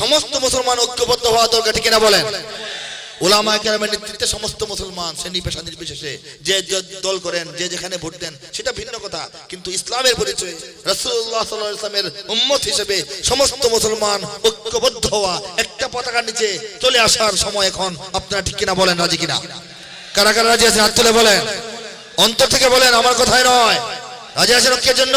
সমস্ত মুসলমান ঐক্যবদ্ধ হওয়া দরকার, ঠিক না বলেন? ওলামা কেরামের নেতৃত্বে সমস্ত মুসলমান শ্রেণি পেশা নির্বিশেষে যে দল করেন, যে যেখানে ভোট দেন, সেটা ভিন্ন কথা। কিন্তু ইসলামের পরিচয় সাল্লাল্লাহু ইসলামের উম্মত হিসেবে সমস্ত মুসলমান ঐক্যবদ্ধ হওয়া একটা পতাকার নিচে চলে আসার সময় এখন। আপনারা ঠিক কিনা বলেন, রাজি কিনা? কারা কারা রাজি আছেন? হাত তুলে বলেন। অন্তর থেকে বলেন, আমার কথাই নয়। রাজি আছেন ঐক্যের জন্য?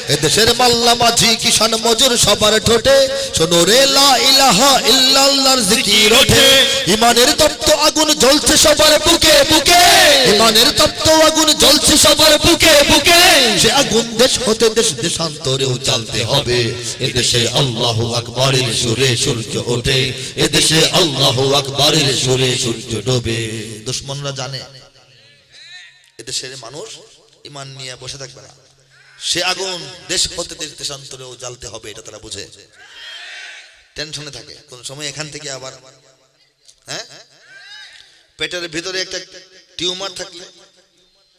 এদেশের মাল্লা মাঝি কিষান মজুর সবার ঠোঁটে। শোনো রে, লা ইলাহা ইমানের তপ্ত আগুন জ্বলছে সবার বুকে বুকে। ইমানের তপ্ত আগুন জ্বলছে সবার বুকে বুকে। সে আগুন দেশ হতে দেশ দেশান্তরেও চালতে হবে। এদেশে আল্লাহ আকবরের সুরে সূর্য ওঠে। এদেশে আল্লাহ আকবরের সুরে সূর্য ডোবে। দুশ্মনরা জানে। এদেশের মানুষ ইমান নিয়ে বসে থাকবে না। সে আগুন দেশ হতে দেশ দেশান্তরেও জ্বালতে হবে, এটা তারা বুঝে। টেনশনে থাকে। কোন সময় এখান থেকে আবার হ্যাঁ? পেটের ভিতরে একটা টিউমার থাকলে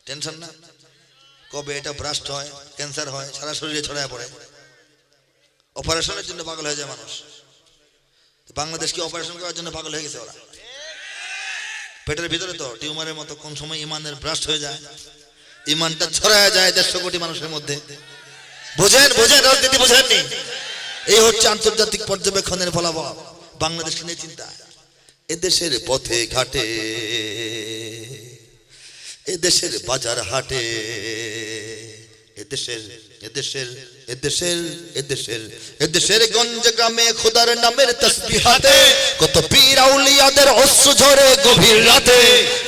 টেনশন না। কবে এটা ব্রাস্ট হয় ক্যান্সার হয়, সারা শরীরে ছড়ায় পড়ে। অপারেশনের জন্য পাগল হয়ে যায় মানুষ। বাংলাদেশকে অপারেশন করার জন্য পাগল হয়ে গেছে ওরা? পেটের ভিতরে তো টিউমারের মতো কোন সময় ইমানের ব্রাস্ট হয়ে যায়। ইমানটা ছড়ায় যায় দেড়শো কোটি মানুষের মধ্যে। বোঝেন বোঝেন, রাজনীতি বোঝেননি? এই হচ্ছে আন্তর্জাতিক পর্যবেক্ষণের ফলাফল। বাংলাদেশ নিয়ে চিন্তা। এদেশের পথে ঘাটে, এদেশের বাজার হাটে, এদেশের এদেশের এদেশের এদেশের এদেশের গঞ্জ গ্রামে খোদার নামের তসবিহাতে কত পীর আউলিয়াদের অশ্রু ঝরে গভীর রাতে।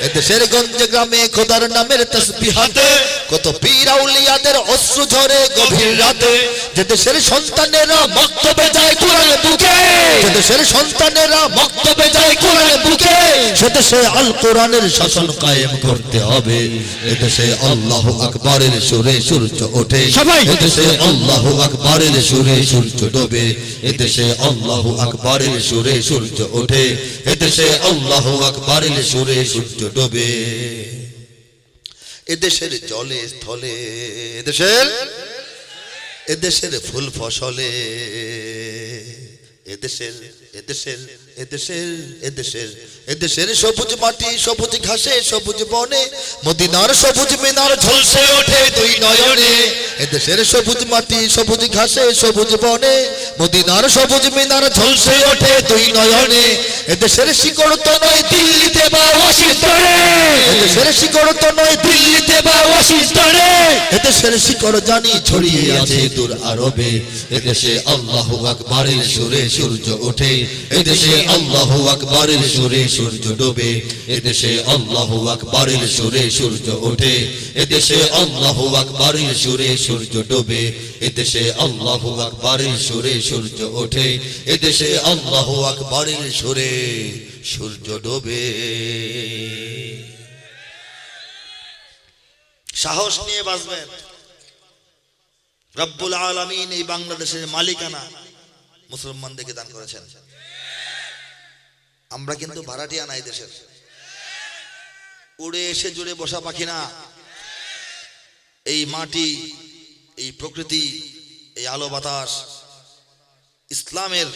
এদেশের গঞ্জ গ্রামে খোদার নামের তসবিহাতে কত পীর আউলিয়াদের অশ্রু ঝরে গভীর রাতে। যে দেশের সন্তানেরা মক্তবে যায় কোরআন বুকে। যে দেশের সন্তানেরা মক্তবে যায় কোরআন বুকে। সে দেশে আল কোরআনের শাসন কায়েম করতে হবে। এদেশে আল্লাহ আকবরের সুরে সূর্য ওঠে। সবাই। এদেশে আল্লাহ আকবরের সুরে সূর্য ডোবে, এদেশে আল্লাহ আকবরের সুরে সূর্য ওঠে, এদেশে আল্লাহ আকবরের সুরে সূর্য ডোবে। এদেশের জলে স্থলে, এদেশের? এদেশের ফুল ফসলে, এদেশের এদেশের এদেশের এদেশের এদেশের সবুজ মাটি, সবুজ ঘাসে, সবুজ বনে, মদিনার সবুজ মিনার ঝলসে এদেশের সবুজ মাটি, সবুজ ঘাসে, সবুজ বনে, মদিনার সবুজ মিনার ঝলসে ওঠে দুই নয়নে। এদেশের শিকড় তো নয় দিল্লিতে বা ওয়াশিংটনে। এদেশের শিকড় তো নয় দিল্লিতে বা ওয়াশিংটনে। এদেশের শিকড় জানি ছড়িয়ে আছে দূর আরবে। এদেশে আল্লাহ আকবরের সুরে সূর্য ওঠে। এদেশে আল্লাহ আকবরের সুরে সূর্য ডোবে। এদেশে আল্লাহ আকবরের সুরে সূর্য ওঠে। এদেশে আল্লাহ আকবরের সুরে সূর্য ডোবে, এদেশে আল্লাহ আকবরের সুরে সূর্য ওঠে, এদেশে আল্লাহ আকবরের সুরে সূর্য ডোবে। সাহস নিয়ে বাঁচবেন রব্বুল আলমিন এই বাংলাদেশের মালিকানা মুসলমানদেরকে দান করেছেন। আমরা কিন্তু ভাড়াটিয়া নাই দেশের। উড়ে এসে জুড়ে বসা পাখি না। এই মাটি এই প্রকৃতি, এই আলো বাতাস, ইসলামের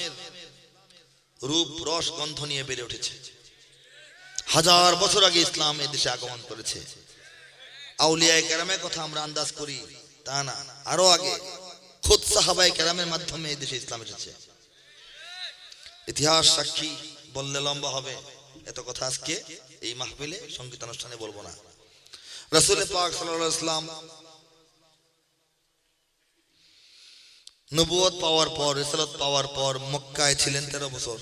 রূপ, রস, গন্ধ নিয়ে বেড়ে উঠেছে। হাজার বছর আগে ইসলাম দেশে আগমন করেছে। আউলিয়ায় কেরামের কথা আমরা আন্দাজ করি, তা না। আরও আগে খুদ সাহাবাই কেরামের মাধ্যমে এই দেশে ইসলাম এসেছে। ইতিহাস সাক্ষী বললে লম্বা হবে। এত কথা আজকে এই মাহফিলে সংগীত অনুষ্ঠানে বলব না। রাসুল পাক আলাইহি ইসলাম নবুয়ত পাওয়ার পর, রেসালত পাওয়ার পর মক্কায় ছিলেন তেরো বছর।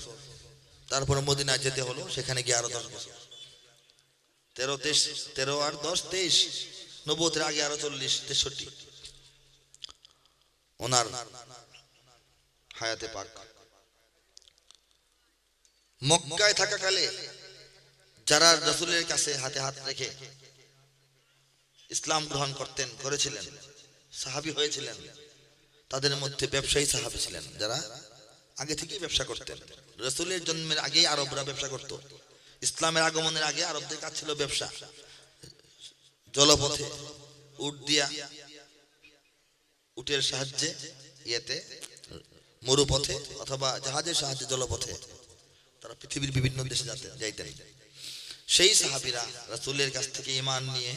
তারপরে মদিনায় যেতে হলো, সেখানে গিয়ে আরও দশ বছর। তেরো তেইশ, তেরো আর দশ, তেইশ। নব্বতের আগে আরও চল্লিশ, তেষট্টি। ওনার হায়াতে পাক। মক্কায় থাকাকালে যারা রসুলের কাছে হাতে হাত রেখে ইসলাম গ্রহণ করতেন, করেছিলেন, সাহাবি হয়েছিলেন তাদের মধ্যে ব্যবসায়ী সাহাবি ছিলেন যারা আগে থেকেই ব্যবসা করতেন। রসুলের জন্মের আগেই আরবরা ব্যবসা করত। ইসলামের আগমনের আগে আরবদের কাজ ছিল ব্যবসা। জলপথে উট দিয়া উটের সাহায্যে ইয়েতে মরুপথে অথবা জাহাজের সাহায্যে জলপথে তারা পৃথিবীর বিভিন্ন দেশে যেতেন যাইতেন। সেই সাহাবিরা রাসূলের কাছ থেকে ইমান নিয়ে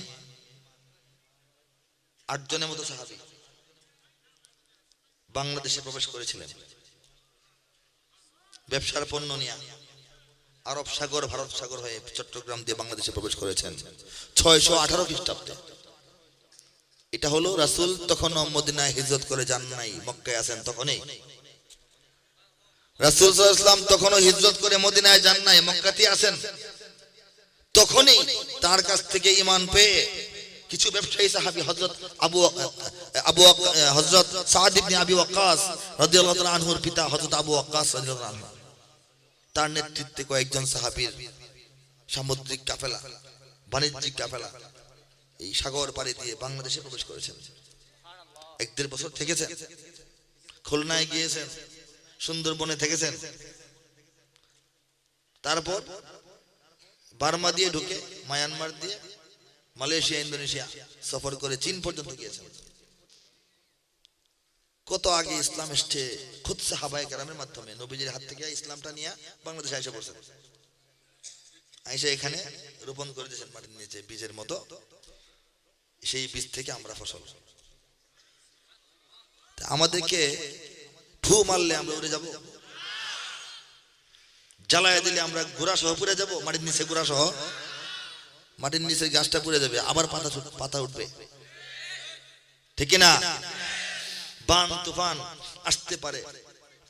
আটজনের মতো সাহাবি বাংলাদেশে প্রবেশ করেছিলেন। ব্যবসার পণ্য নিয়ে আরব সাগর, ভারত সাগর হয়ে চট্টগ্রাম দিয়ে বাংলাদেশে প্রবেশ করেছেন ছয়শো আঠারো খ্রিস্টাব্দে। এটা হলো রাসূল তখন মদিনায় হিজরত করে যান নাই, মক্কায় আছেন তখনই। রাসূল আলাইহি তখনও হিজরত করে মদিনায় যান নাই মক্কাতে আছেন। তখনই তার কাছ থেকে ইমান পেয়ে কিছু ব্যবসায়ী সাহাবী হযরত আবু আবু হযরত সাদ ইবনে আবি ওয়াক্কাস রাদিয়াল্লাহু আনহুর পিতা হযরত আবু ওয়াক্কাস রাদিয়াল্লাহু আনহু। তার নেতৃত্বে কয়েকজন সাহাবীর সামুদ্রিক কাফেলা, বাণিজ্যিক কাফেলা এই সাগর পাড়ি দিয়ে বাংলাদেশে প্রবেশ করেছেন। এক দেড় বছর থেকেছেন। খুলনায় গিয়েছেন। সুন্দরবনে থেকেছেন। তারপর বার্মা দিয়ে ঢুকে, মায়ানমার দিয়ে মালয়েশিয়া, ইন্দোনেশিয়া সফর করে চীন পর্যন্ত গিয়েছেন কত আগে ইসলাম এসছে খুদ সাহাবায়ে কেরামের মাধ্যমে, নবীজির হাত থেকে ইসলামটা নিয়ে বাংলাদেশে এসে পড়ছেন আইসা এখানে রোপণ করে দিয়েছেন মাটির নিচে বীজের মতো। সেই বীজ থেকে আমরা ফসল। আমাদেরকে ঠু মারলে আমরা উড়ে যাব। জ্বালায় দিলে আমরা গোড়া সহ পুড়ে যাব, মাটির নিচে গোড়া সহ মাটির নিচে গাছটা পুড়ে যাবে, আবার পাতা পাতা উঠবে। ঠিক না বান, তুফান আসতে পারে,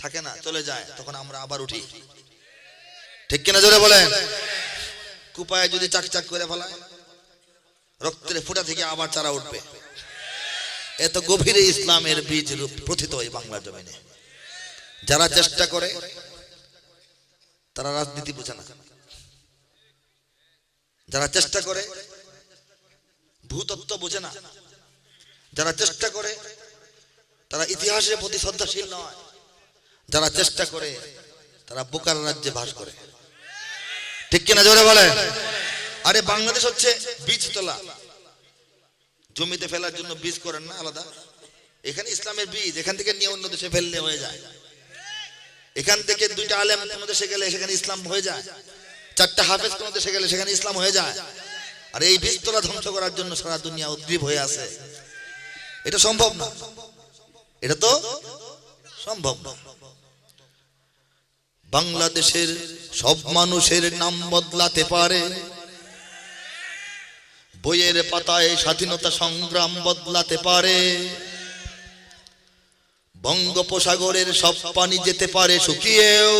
থাকে না, চলে যায়, তখন আমরা আবার উঠি। ঠিক কিনা জোরে বলেন? কুপায় যদি চাক চাক করে ফেলায়, রক্তের ফোঁটা থেকে আবার চারা উঠবে। এত গভীরে ইসলামের বীজ রূপ প্রথিত এই বাংলা জমিনে। যারা চেষ্টা করে, তারা রাজনীতি বোঝে না। যারা চেষ্টা করে, ভূতত্ত্ব বোঝে না। যারা চেষ্টা করে, তারা ইতিহাসের প্রতি শ্রদ্ধাশীল নয়। যারা চেষ্টা করে, তারা বোকার রাজ্যে বাস করে। ঠিক কিনা জোরে বলে? আরে বাংলাদেশ হচ্ছে বীজ তোলা। জমিতে ফেলার জন্য বীজ করেন না, আলাদা। এখানে ইসলামের বীজ, এখান থেকে নিয়ে অন্য দেশে ফেললে হয়ে যায়। এখান থেকে দুইটা আলেম কোনো দেশে গেলে সেখানে ইসলাম হয়ে যায়। চারটা হাফেজ কোনো দেশে গেলে সেখানে ইসলাম হয়ে যায়। আর এই বীজ ধ্বংস করার জন্য সারা দুনিয়া উদ্গ্রীব হয়ে আছে। এটা সম্ভব না। এটা তো সম্ভব না। বাংলাদেশের সব মানুষের নাম বদলাতে পারে। বইয়ের পাতায় স্বাধীনতা সংগ্রাম বদলাতে পারে। বঙ্গোপসাগরের সব পানি যেতে পারে, শুকিয়েও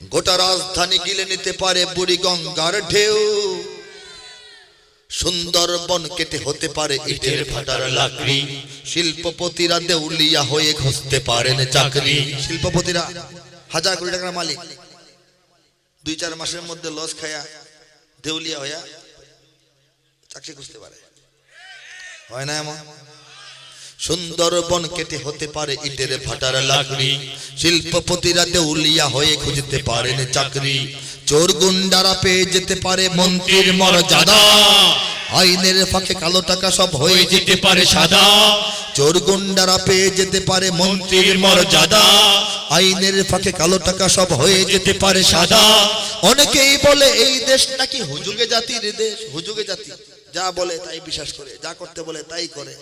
গোটা রাজধানী গিলে নিতে পারে বুড়ি গঙ্গার ঢেউ। সুন্দরবন কেটে হতে পারে ইটের ভাটার লাকড়ি। শিল্পপতিরা দেউলিয়া হয়ে ঘষতে পারেন চাকরি। শিল্পপতিরা হাজার কোটি টাকার মালিক। দুই চার মাসের মধ্যে লস খায়া দেউলিয়া হইয়া চাকরি খুঁজতে পারে। হয় না এমন? সুন্দরবন কেটে হতে পারে ইটের ভাটার লাকড়ি। শিল্পপতিরা দেউলিয়া হয়ে খুঁজতে পারেন চাকরি। চোর গুন্ডারা পেয়ে যেতে পারে মন্ত্রীর মর্যাদা। আইনের ফাঁকে কালো টাকা সব হয়ে যেতে পারে সাদা। চোর গুন্ডারা পেয়ে যেতে পারে মন্ত্রীর মর্যাদা। আইনের ফাঁকে কালো টাকা সব হয়ে যেতে পারে সাদা। অনেকেই বলে, এই দেশ নাকি হুজুগে জাতির দেশ, হুজুগে জাতি। যা বলে তাই বিশ্বাস করে, যা করতে বলে তাই করে।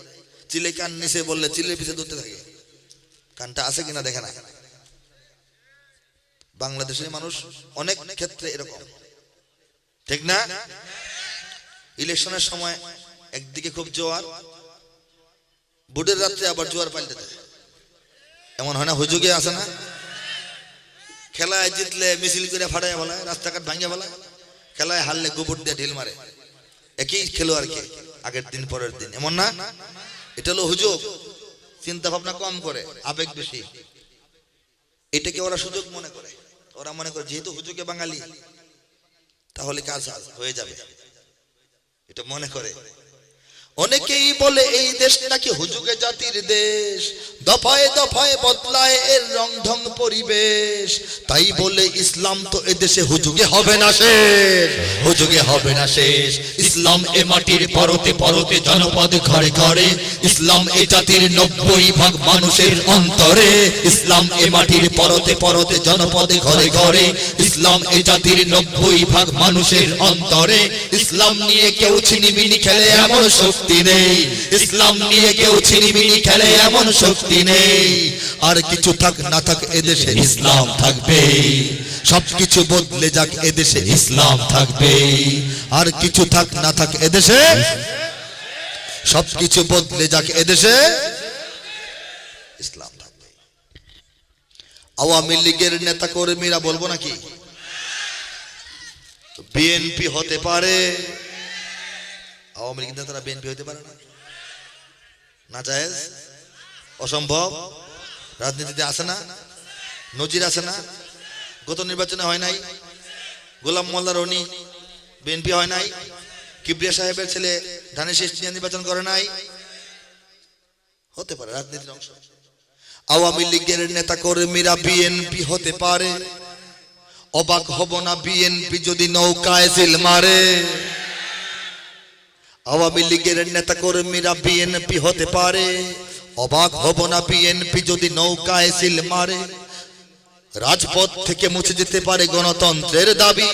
চিলে কান নিচে বললে চিলে পিছে ধরতে থাকে। কানটা আছে কিনা দেখে না। বাংলাদেশের মানুষ অনেক ক্ষেত্রে এরকম। ঠিক না? ইলেকশনের সময় একদিকে খুব জোয়ার, ভোটের রাত্রে আবার জোয়ার পাল্টে এমন হয় না? হুজুগে আছে না? খেলায় জিতলে মিছিল করে ফাটায় ফেলায় রাস্তাঘাট ভাঙে ফেলায় খেলায় হারলে গোবর দিয়ে ঢিল মারে। একই খেলোয়াড় কে আগের দিন, পরের দিন। এমন না? এটা হলো হুজুগ। চিন্তা ভাবনা কম করে, আবেগ বেশি। এটাকে ওরা সুযোগ মনে করে। ওরা মনে করে, যেহেতু হুজুগে বাঙালি, তাহলে কাজ হয়ে যাবে। এটা মনে করে। অনেকেই বলে এই দেশ নাকি হুজুগে জাতির দেশ? দফায় দফায় বদলায় এর রং ঢং পরিবেশ। তাই বলে ইসলাম তো এদেশে হুজুগে হবে না শেষ। হুজুগে হবে না শেষ। ইসলাম এ মাটির পরতে পরতে জনপদ ঘরে ঘরে। ইসলাম এ জাতির নব্বই ভাগ মানুষের অন্তরে। ইসলাম এ মাটির পরতে পরতে জনপদে ঘরে ঘরে। ইসলাম এ জাতির নব্বই ভাগ মানুষের অন্তরে। ইসলাম নিয়ে কেউ ছিনিমিনি খেলে এমন শক্তি নেই। ইসলাম নিয়ে কেউ ছিনিমিনি খেলে এমন শক্তি নেই। আর কিছু থাক না থাক এদেশে ইসলাম থাকবে। সবকিছু বদলে যাক এদেশে ইসলাম থাকবে। আর কিছু থাক না থাক এদেশে সবকিছু বদলে যাক এদেশে ইসলাম থাকবে। আওয়ামী লীগের নেতা কর্মীরা বলব নাকি? বিএনপি হতে পারে আওয়ামী লীগ নেতারা বিএনপি হতে পারে না। না জায়েজ? অসম্ভব? রাজনীতিতে আসে না? নজির আসে না? গত নির্বাচনে হয় নাই? গোলাম মোল্লা রনি বিএনপি হয় নাই? কিবরিয়া সাহেবের ছেলে ধানের শেষ নির্বাচন করে নাই? হতে পারে, রাজনীতির অংশ। আওয়ামী লীগের নেতা কর্মীরা বিএনপি হতে পারে। অবাক হব না বিএনপি যদি নৌকায় সিল মারে। আওয়ামী লীগের নেতা কর্মীরা বিএনপি হতে পারে, অবাক হব না বিএনপি যদি নৌকায় সিল মারে। রাজপথ থেকে মুছে যেতে পারে গণতন্ত্রের দাবি।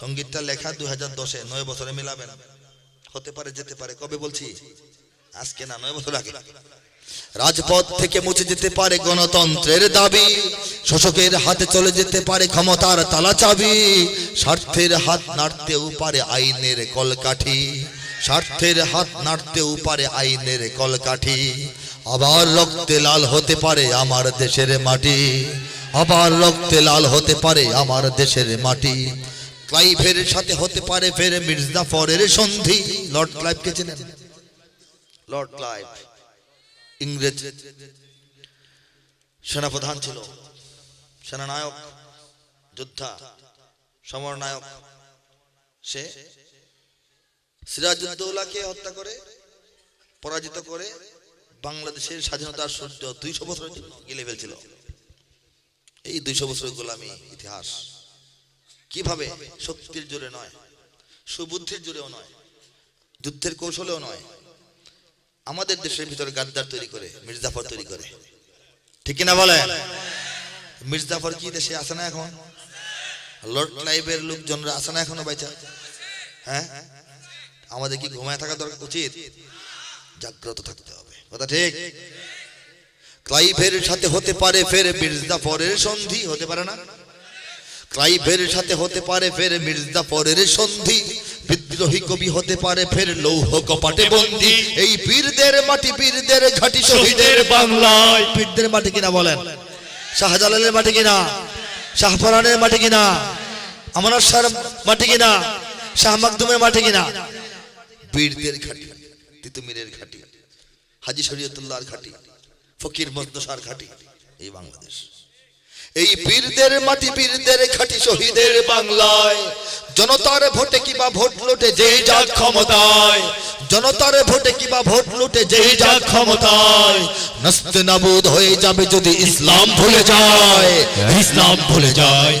সঙ্গীতটা লেখা দুই হাজার দশে, নয় বছরে মিলাবে না। হতে পারে, যেতে পারে, কবে বলছি? আজকে না, নয় বছর আগে। রাজপথ থেকে মুছে যেতে পারে গণতন্ত্রের দাবি। শোষকের হাতে চলে যেতে পারে ক্ষমতার তালা চাবি। স্বার্থের হাত নাড়তেও পারে আইনের কলকাঠি। স্বার্থের হাত নাড়তেও পারে আইনের কলকাঠি। আবার রক্তে লাল হতে পারে আমার দেশের মাটি। আবার রক্তে লাল হতে পারে আমার দেশের মাটি। ক্লাইভের সাথে হতে পারে ফের মির্জাফরের সন্ধি। লর্ড ক্লাইভকে চেনেন? Lord Clive. ইংরেজ সেনাপ্রধান ছিল। সেনানায়ক, যোদ্ধা, সমরনায়ক। সে সিরাজউদ্দৌলাকে হত্যা করে, পরাজিত করে বাংলাদেশের স্বাধীনতার সূর্য দুইশো বছরের জন্য গিলে ফেলছিল। এই দুইশো বছরের গোলামি ইতিহাস। কীভাবে? শক্তির জোরে নয়, সুবুদ্ধির জোরেও নয়, যুদ্ধের কৌশলেও নয়। আমাদের দেশের ভিতরে গাদ্দার তৈরি করে, মির্জাফর তৈরি করে। ঠিক কিনা বলে মির্জাফর কি দেশে আসে না এখন? লর্ড ক্লাইভের লোকজনরা আসে না এখনও বাইচা হ্যাঁ? আমাদের কি ঘুমায় থাকা দরকার উচিত। জাগ্রত থাকতে হবে। কথা ঠিক? ক্লাইভের সাথে হতে পারে ফের মির্জাফরের সন্ধি। হতে পারে না? ক্লাইভের সাথে হতে পারে ফের মির্জাফরের সন্ধি। বিদ্রোহী কবি হতে পারে ফের লৌহ কপাটে বন্দি। এই বীরদের মাটি বীরদের ঘাটি শহীদের বাংলায়। বীরদের মাটি কিনা বলেন? শাহজালালের মাটি কিনা? শাহপরানের মাটি কিনা? আমানত শাহর মাটি কিনা? শাহ মাকদুমের মাটি কিনা? বীরদের ঘাটি, তিতুমিরের ঘাটি, হাজি শরীয়তুল্লাহর ঘাটি, ফকির মজদসার ঘাটি এই বাংলাদেশ। এই বীরদের মাটি বীরদের ঘাটি শহীদের বাংলায়। জনতার ভোটে কিবা ভোট লুটে যেই যাক ক্ষমতায়। জনতার ভোটে কিবা ভোট লুটে যেই যাক ক্ষমতায়। নস্তে নাবুদ হয়ে যাবে যদি ইসলাম ভুলে যায়। ইসলাম ভুলে যায়।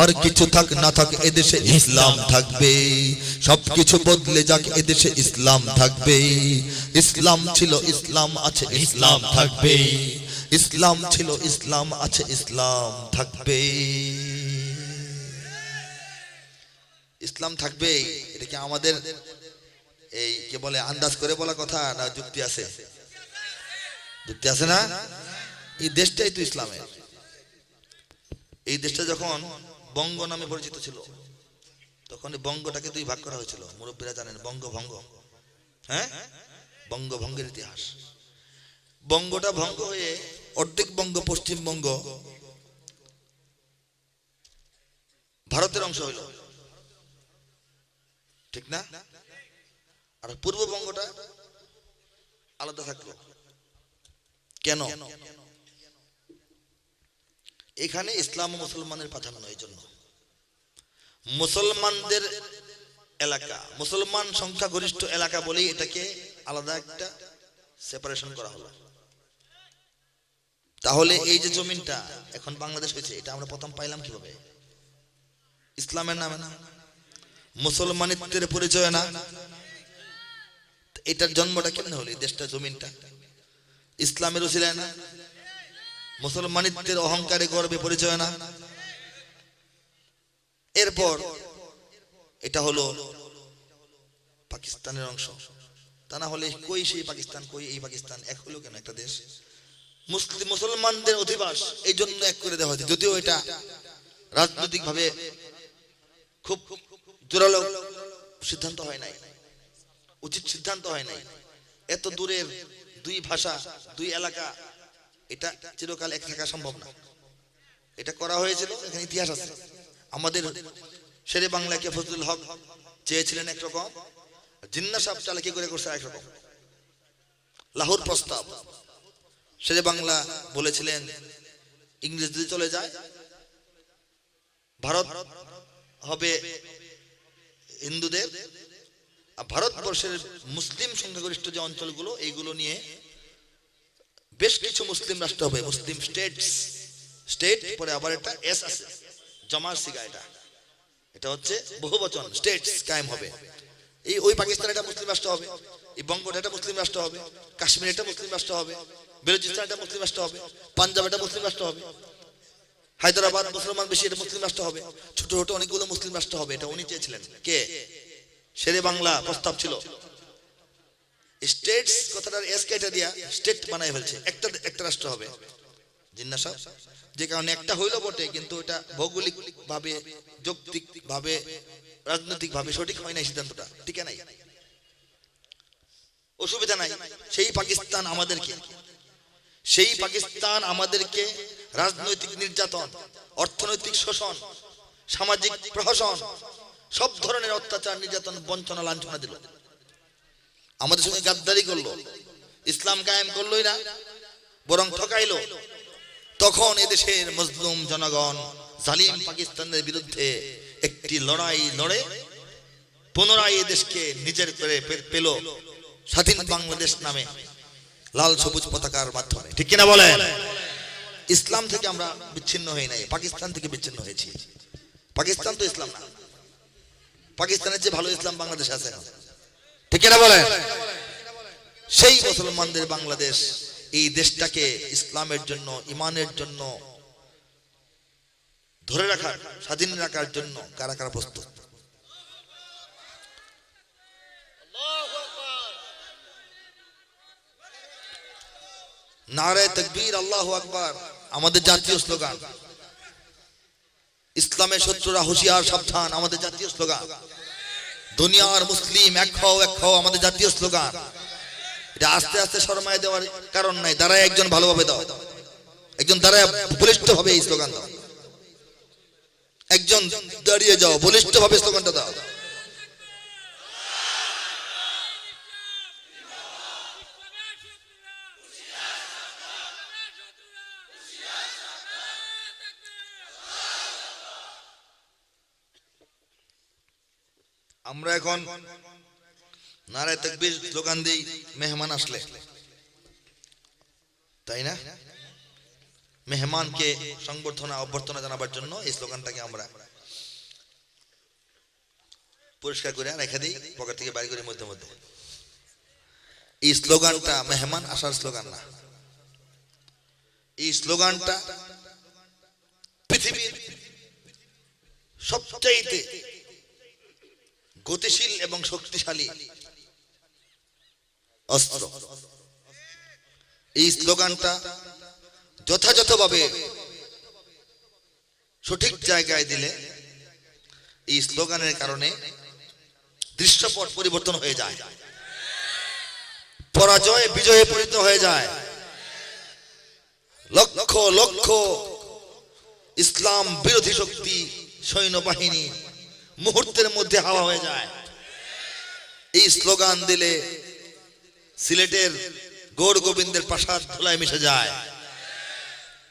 আর কিছু থাক না থাক এদেশে ইসলাম থাকবে। সবকিছু বদলে যাক এদেশে ইসলাম থাকবে। ইসলাম ছিল ইসলাম, আছে ইসলাম থাকবে। ইসলাম ছিল ইসলাম, আছে ইসলাম থাকবে। ইসলাম থাকবে? এটা কি আমাদের এই কে বলে, আন্দাজ করে বলা কথা না যুক্তি আছে? যুক্তি আছে না? এই দেশটাই তো ইসলামের। এই দেশটা যখন বঙ্গ নামে পরিচিত ছিল। তখন বঙ্গটাকে দুই ভাগ করা হয়েছিল। মুরব্বীরা জানেন বঙ্গ ভঙ্গ। হ্যাঁ? বঙ্গভঙ্গের ইতিহাস। বঙ্গটা ভঙ্গ হয়ে অর্ধেক বঙ্গ পশ্চিমবঙ্গ ভারতের অংশ হইল। ঠিক না? আর পূর্ববঙ্গটা আলাদা থাকল। কেন? এখানে ইসলাম ও মুসলমানের পাঠানো এই জন্য। মুসলমানদের এলাকা, মুসলমান সংখ্যাগরিষ্ঠ এলাকা বলেই এটাকে আলাদা একটা সেপারেশন করা হলো। তাহলে এই যে জমিনটা এখন বাংলাদেশ হয়েছে, এটা আমরা প্রথম পাইলাম কীভাবে? ইসলামের নামে না। মুসলমানিত্বের পরিচয় না। এটার জন্মটা কেমন হলো দেশটা, জমিনটা? ইসলামের উচিলায় না। মুসলমানিত্বের অহংকারে গর্বে পরিচয় না। এরপর এটা হলো পাকিস্তানের অংশ। তা না হলে কই সেই পাকিস্তান, কই এই পাকিস্তান? এক হলো কেন একটা দেশ? মুসলিম মুসলমানদের অধিবাস, এই জন্য এক করে দেওয়া হয়েছে। যদিও এটা রাজনৈতিক ভাবে খুব জোরালো সিদ্ধান্ত হয় নাই, উচিত সিদ্ধান্ত হয় নাই। এত দূরের দুই ভাষা, দুই এলাকা এটা চিরকাল এক থাকা সম্ভব না। এটা করা হয়েছিল, এখানে ইতিহাস আছে। আমাদের শেরে বাংলাকে ফজলুল হক চেয়েছিলেন একরকম জিন্না সাহেব চালাকি করে করছে একরকম লাহোর প্রস্তাব। শেরে বাংলা বলেছিলেন ইংরেজ যদি চলে যায়, ভারত হবে হিন্দুদের ভারতবর্ষের মুসলিম সংখ্যাগরিষ্ঠ যে অঞ্চলগুলো, এইগুলো নিয়ে বেশ কিছু মুসলিম রাষ্ট্র হবে, মুসলিম স্টেটস স্টেট পরে আবার একটা এস আছে জমার সিগা এটা। এটা হচ্ছে বহু বচন স্টেটস কায়েম হবে। এই, ওই পাকিস্তান এটা মুসলিম রাষ্ট্র হবে, এই বঙ্গটা এটা মুসলিম রাষ্ট্র হবে, কাশ্মীর এটা মুসলিম রাষ্ট্র হবে, বেলুচিস্তান এটা মুসলিম রাষ্ট্র হবে, পাঞ্জাব এটা মুসলিম রাষ্ট্র হবে, হায়দ্রাবাদ মুসলমান বেশি এটা মুসলিম রাষ্ট্র হবে ছোট ছোট অনেকগুলো মুসলিম রাষ্ট্র হবে, এটা উনি চেয়েছিলেন। কে? শেরে বাংলা প্রস্তাব ছিল। স্টেটস কথাটার এস কেটে দিয়া স্টেট বানাই ফেলছে। একটা একটা রাষ্ট্র হবে। জিন্না সাহেব, যে কারণে একটা হইল বটে, কিন্তু এটা ভৌগোলিক ভাবে যৌক্তিক ভাবে রাজনৈতিক ভাবে সঠিক হয় নাই সিদ্ধান্তটা। ঠিক নাই? অসুবিধা নাই। সেই পাকিস্তান আমাদেরকে, সেই পাকিস্তান আমাদেরকে রাজনৈতিক নির্যাতন, অর্থনৈতিক শোষণ, সামাজিক প্রহসন, সব ধরনের অত্যাচার, নির্যাতন, বঞ্চনা, লাঞ্ছনা দিল। আমাদের সঙ্গে গাদ্দারি করল। ইসলাম কায়েম করলোই না, বরং ঠকাইলো। তখন এদেশের মুসলিম জনগণ জালিম পাকিস্তানের বিরুদ্ধে একটি লড়াই লড়ে, পুনরায় এদেশকে নিজের করে পেল স্বাধীন বাংলাদেশ নামে লাল সবুজ পতাকার মাধ্যমে। ঠিক কিনা বলেন ইসলাম থেকে আমরা বিচ্ছিন্ন হই নাই, পাকিস্তান থেকে বিচ্ছিন্ন হয়েছি। পাকিস্তান তো ইসলাম না। পাকিস্তানের যে ভালো ইসলাম বাংলাদেশে আছে। ঠিক কিনা বলেন সেই মুসলমানদের বাংলাদেশ এই দেশটাকে ইসলামের জন্য, ইমানের জন্য ধরে রাখার, স্বাধীন রাখার জন্য কারা কারা প্রস্তুত? নারে তকবীর, আল্লাহ আকবার, আমাদের জাতীয় স্লোগান। ইসলামের শত্রুরা হুশিয়ার, সাবধান, আমাদের জাতীয় স্লোগান। দুনিয়ার মুসলিম, এক হও এক হও, আমাদের জাতীয় স্লোগান। এটা আস্তে আস্তে শর্মায় দেওয়ার কারণ নাই। দাঁড়ায় একজন ভালোভাবে দাও। একজন দাঁড়ায় বলিষ্ঠ ভাবে এই স্লোগান দাও। একজন দাঁড়িয়ে যাও বলিষ্ঠ ভাবে স্লোগানটা দাও। আমরা এখন নারায় তকবীর স্লোগান দিই, মেহমান আসলে। তাই না? মেহমানকে সংবর্ধনা, অভ্যর্থনা জানাবার জন্য এই স্লোগানটাকে আমরা পরিষ্কার করে রেখে দিই, পকেট থেকে বাইর করে মধ্যে মধ্যে। এই স্লোগানটা মেহমান আসার স্লোগান না। এই স্লোগানটা পৃথিবীর সবচাইতে গতিশীল এবং শক্তিশালী। অস্ত্র। এই স্লোগানটা যথাযথভাবে সঠিক জায়গায় দিলে এই স্লোগানের কারণে দৃশ্যপট পরিবর্তন হয়ে যায়। পরাজয়, বিজয়ে পরিণত হয়ে যায়। লক্ষ লক্ষ ইসলাম বিরোধী শক্তি, সৈন্যবাহিনী মুহূর্তের মধ্যে হাওয়া হয়ে যায়। এই স্লোগান দিলে সিলেটের গৌর গোবিন্দের প্রাসাদ ধুলায় মিশে যায়।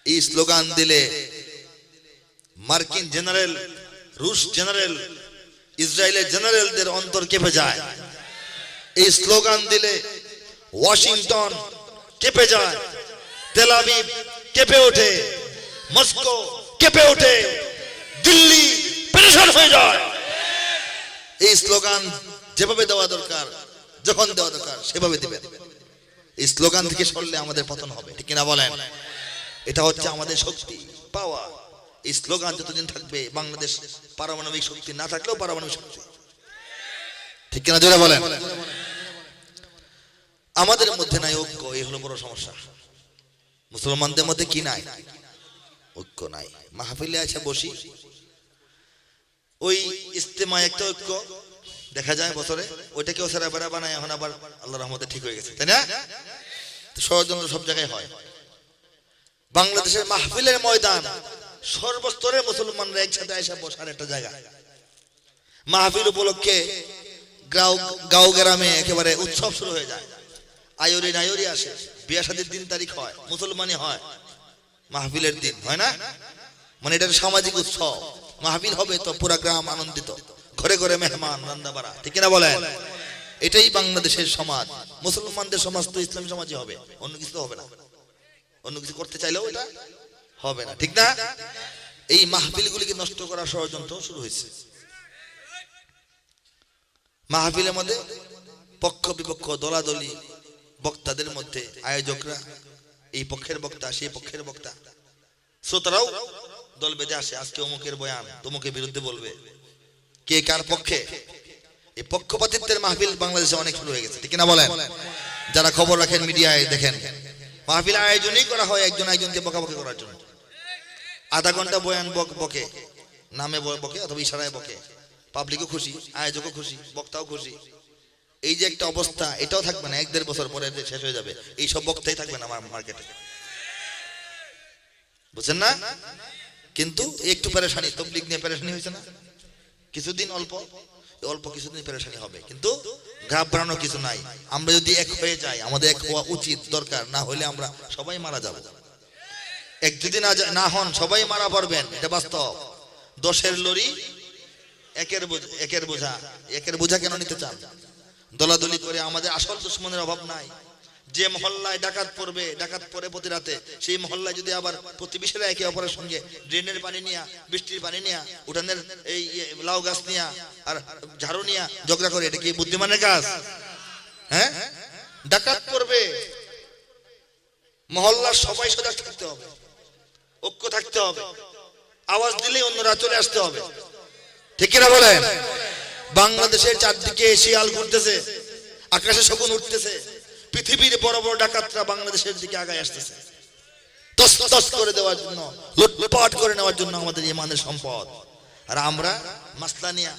এই স্লোগান দিলে মার্কিন জেনারেল, রুশ জেনারেল, ইসরায়েলের জেনারেলদের অন্তর কেঁপে যায়। এই স্লোগান দিলে ওয়াশিংটন কেঁপে যায়। তেলাবিব কেঁপে ওঠে। মস্কো কেঁপে ওঠে। দিল্লি পেরেশান হয়ে যায়। এই স্লোগান যেভাবে দেওয়া দরকার, যখন দেওয়া দরকার, সেভাবে দিবেন এই স্লোগান থেকে সরলে আমাদের পতন হবে, ঠিক কিনা বলেন? এটা হচ্ছে আমাদের শক্তি পাওয়া এই স্লোগান যতদিন থাকবে, বাংলাদেশ পারমাণবিক শক্তি না থাকলেও পারমাণবিক শক্তি। ঠিক কিনা জোরে বলেন? আমাদের মধ্যে নাই ঐক্য, এই হলো বড় সমস্যা। মুসলমানদের মধ্যে কি নাই? ঐক্য নাই। মাহফিলে আছে বসি ওই ইস্তেমা একটা ঐক্য দেখা যায় বছরে, ওইটাকেও সেরা বেড়া বানায়, এখন আবার আল্লাহ রহমতে ঠিক হয়ে গেছে, তাই না? ষড়যন্ত্র সব জায়গায় হয়। বাংলাদেশের মাহফিলের ময়দান, সর্বস্তরের মুসলমানরা একসাথে এসে বসার একটা জায়গা। মাহফিল উপলক্ষে গাঁও গ্রামে একেবারে উৎসব শুরু হয়ে যায়। আয়রি নায়রি আসে, বিয়া শাদির দিন তারিখ হয় মুসলমানি হয়, মাহফিলের দিন, হয় না? মানে এটা সামাজিক উৎসব। মাহফিল হবে তো পুরা গ্রাম আনন্দিত। ঘরে ঘরে মেহমান রান্না বাড়া ঠিক না বলেন? এটাই বাংলাদেশের সমাজ। মুসলমানদের সমাজ তো ইসলামী সমাজই হবে। অন্য কিছু হবে না। অন্য কিছু করতে চাইলেও এটা হবে না, ঠিক না? এই মাহফিলগুলিকে নষ্ট করার ষড়যন্ত্র শুরু হয়েছে। মাহফিলের মধ্যে পক্ষ বিপক্ষ, দলাদলি, বক্তাদের মধ্যে আয়োজকরা, এই পক্ষের বক্তা, সেই পক্ষের বক্তা। শ্রোতারাও দল বেঁধে আসে, আজকে অমুকের বয়ান, তমুকের বিরুদ্ধে বলবে। কে কার পক্ষে? এই পক্ষপাতিত্বের মাহফিল বাংলাদেশে অনেক শুরু হয়ে গেছে, ঠিক না বলেন? যারা খবর রাখেন মিডিয়ায় দেখেন, মাহফিল আয়োজনই করা হয় একজন একজনকে বকাবকি করার জন্য। আধা ঘণ্টা বয়ান বক বকে, নামে বকে অথবা ইশারায় বকে। পাবলিকও খুশি, আয়োজকও খুশি, বক্তাও খুশি। এই যে একটা অবস্থা, এটাও থাকবে না, এক দেড় বছর পরে শেষ হয়ে যাবে। এই সব বক্তাই থাকবে না আমার মার্কেটে বুঝছেন না? কিন্তু একটু পেরেশানি, তবলিগ নিয়ে পেরেশানি হয়েছে না? কিছুদিন অল্প অল্প কিছুদিন পেরেশানি হবে। কিন্তু ঘাবড়ানোর কিছু নাই। আমরা যদি এক হয়ে যাই, আমাদের এক হওয়া উচিত, দরকার। না হলে আমরা সবাই মারা যাব। এক যদি না না হন, সবাই মারা পড়বেন। এটা বাস্তব। দশের লরি একের একের বোঝা। একের বোঝা কেন নিতে চান? দলাদলি করে আমাদের আসল দুশ্মনের অভাব নাই। যে মহল্লায় ডাকাত পড়বে, ডাকাত পড়ে প্রতি রাতে, সেই মহল্লায় যদি আবার প্রতিবেশীরা একে অপরের সঙ্গে ড্রেনের পানি নিয়া, বৃষ্টির পানি নিয়া, উঠানের এই লাউ গাছ নিয়া আর ঝাড়ু নিয়া ঝগড়া করে, এটা কি বুদ্ধিমানের কাজ? হ্যাঁ? ডাকাত পড়বে। মহল্লার সবাই সজাগ থাকতে হবে। ঐক্য থাকতে হবে। আওয়াজ দিলেই অন্যরা চলে আসতে হবে। ঠিক না বলেন? বাংলাদেশের চারদিকে শিয়াল ঘুরতেছে, আকাশে শকুন উঠতেছে। পৃথিবীর বড় বড় ডাকাতরা বাংলাদেশের দিকে আগায় আসতেছে। করে দেওয়ার জন্য করে নেওয়ার জন্য আমাদের সম্পদ। আর আমরা নিয়া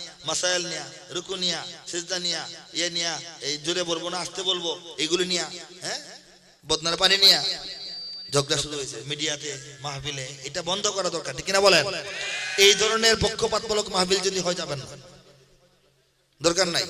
নিয়া ইয়ে নিয়া, এই বলব না বলব, এগুলো নিয়া হ্যাঁ? বদনার পানি নিয়া। ঝগড়া হয়েছে মিডিয়াতে, মাহফিলে। এটা বন্ধ করা দরকার, ঠিক কিনা বলেন? এই ধরনের পক্ষপাতমূলক মাহফিল যদি হয় যাবেন না। দরকার নাই।